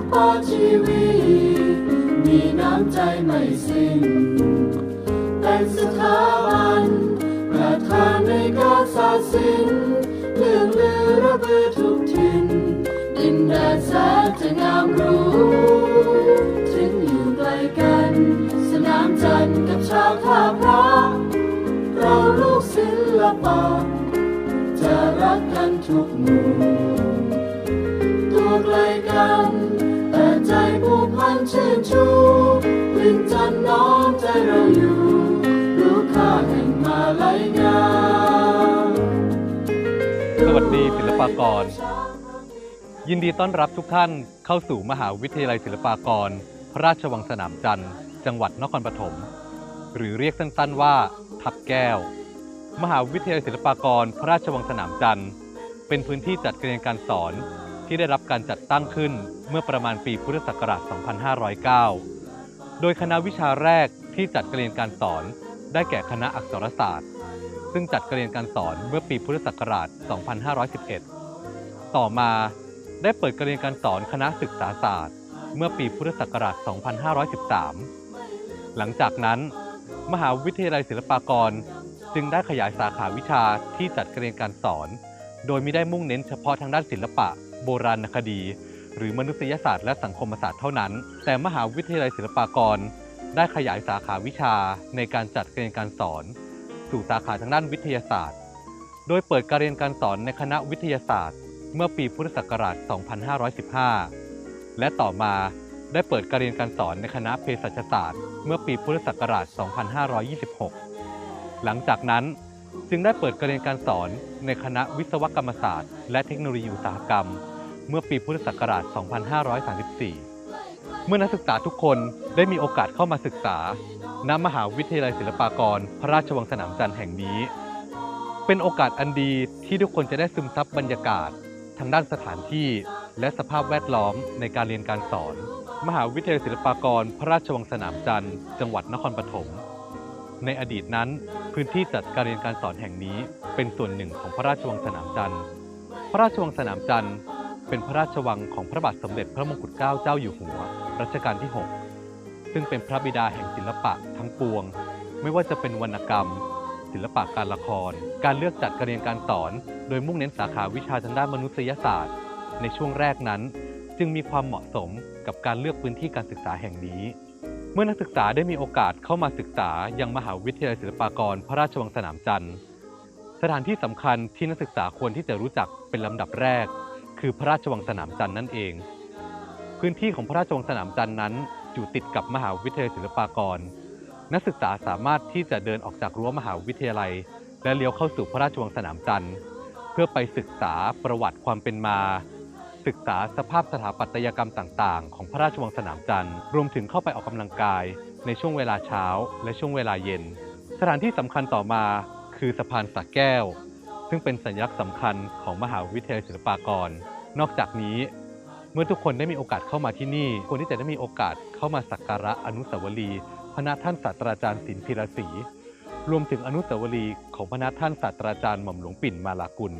กปอชีวีมีน้ำใจไม่สิ้นเป็นสถาบันประธานในการสาสินเรื่องลือระเบือทุกทินดินแดนแสนจะงามรู้ถึงอยู่ไกลกัน สนามจันทร์กับชาวท่าพระเราลูกศิลปะจะรักกันทุกหมู่ตัวไกลกันันชื่นชูวินจันน้อมใจเราอยู่ รู้ค่าแห่งมาลายงามสวัสดีศิลปากร ยินดีต้อนรับทุกท่านเข้าสู่มหาวิทยาลัยศิลปากร พระราชวังสนามจันทร์ จังหวัดนครปฐม หรือเรียกสั้นๆว่า ทับแก้ว มหาวิทยาลัยศิลปากร พระราชวังสนามจันทร์ เป็นพื้นที่จัดการเรียนการสอน ที่ได้รับการจัดตั้งขึ้นเมื่อประมาณปีพุทธศักราช 2509 โดยคณะวิชาแรกที่จัดการเรียนการสอนได้แก่คณะอักษรศาสตร์ ซึ่งจัดการเรียนการสอนเมื่อปีพุทธศักราช 2511 ต่อมาได้เปิดการเรียนการสอนคณะศึกษาศาสตร์ เมื่อปีพุทธศักราช 2513 หลังจากนั้น มหาวิทยาลัยศิลปากรจึงได้ขยายสาขาวิชาที่จัดการเรียนการสอน โดยไม่ได้มุ่งเน้นเฉพาะทางด้านศิลปะ โบราณคดี หรือมนุษยศาสตร์และสังคมศาสตร์เท่านั้น แต่มหาวิทยาลัยศิลปากร ได้ขยายสาขาวิชาในการจัดการเรียนการสอน สู่สาขาทางด้านวิทยาศาสตร์ โดยเปิดการเรียนการสอนในคณะวิทยาศาสตร์ เมื่อปีพุทธศักราช 2515 และต่อมาได้เปิดการเรียนการสอนในคณะเภสัชศาสตร์ เมื่อปีพุทธศักราช 2526 หลังจากนั้นจึงได้เปิดการเรียนการสอนในคณะวิศวกรรมศาสตร์ และเทคโนโลยีอุตสาหกรรม เมื่อปีพุทธศักราช 2534 เมื่อนักศึกษาทุกคนได้มีโอกาสเข้ามาศึกษา ณ มหาวิทยาลัยศิลปากร พระราชวังสนามจันทร์แห่งนี้ เป็นโอกาสอันดีที่ทุกคนจะได้ซึมซับบรรยากาศ ทางด้านสถานที่ และสภาพแวดล้อมในการเรียนการสอน มหาวิทยาลัยศิลปากร พระราชวังสนามจันทร์ จังหวัดนครปฐมในอดีตนั้น พื้นที่จัดการเรียนการสอนแห่งนี้ เป็นส่วนหนึ่งของพระราชวังสนามจันทร์ พระราชวังสนามจันทร์ เป็นพระราชวังของพระบาทสมเด็จพระมงกุฎเกล้าเจ้าอยู่หัว รัชกาลที่ 6 ซึ่งเป็นพระบิดาแห่งศิลปะทั้งปวง ไม่ว่าจะเป็นวรรณกรรม ศิลปะการละคร การเลือกจัดการเรียนการสอน โดยมุ่งเน้นสาขาวิชาทางด้านมนุษยศาสตร์ ในช่วงแรกนั้น จึงมีความเหมาะสมกับการเลือกพื้นที่การศึกษาแห่งนี้ เมื่อนักศึกษาได้มีโอกาสเข้ามาศึกษายังมหาวิทยาลัยศิลปากร พระราชวังสนามจันทร์สถานที่สำคัญที่นักศึกษาควรที่จะรู้จักเป็นลำดับแรก คือพระราชวังสนามจันทร์นั่นเอง พื้นที่ของพระราชวังสนามจันทร์นั้นอยู่ติดกับมหาวิทยาลัยศิลปากร นักศึกษาสามารถที่จะเดินออกจากรั้วมหาวิทยาลัย และเลี้ยวเข้าสู่พระราชวังสนามจันทร์ เพื่อไปศึกษาประวัติความเป็นมา ศึกษาสภาพสถาปัตยกรรมต่างๆ ของพระราชวังสนามจันทร์ รวมถึงเข้าไปออกกำลังกาย ในช่วงเวลาเช้า และช่วงเวลาเย็น สถานที่สำคัญต่อมาคือสะพานสักแก้ว ซึ่งเป็นสัญลักษณ์สำคัญของมหาวิทยาลัยศิลปากร นอกจากนี้ เมื่อทุกคนได้มีโอกาสเข้ามาที่นี่ควรที่จะได้มีโอกาสเข้ามาสักการะอนุสาวรีย์พระนาท่านศาสตราจารย์ศิลป์พิรศรีรวมถึงอนุสาวรีย์ของพระนาท่านศาสตราจารย์หม่อมหลวงปิ่นมาลากุล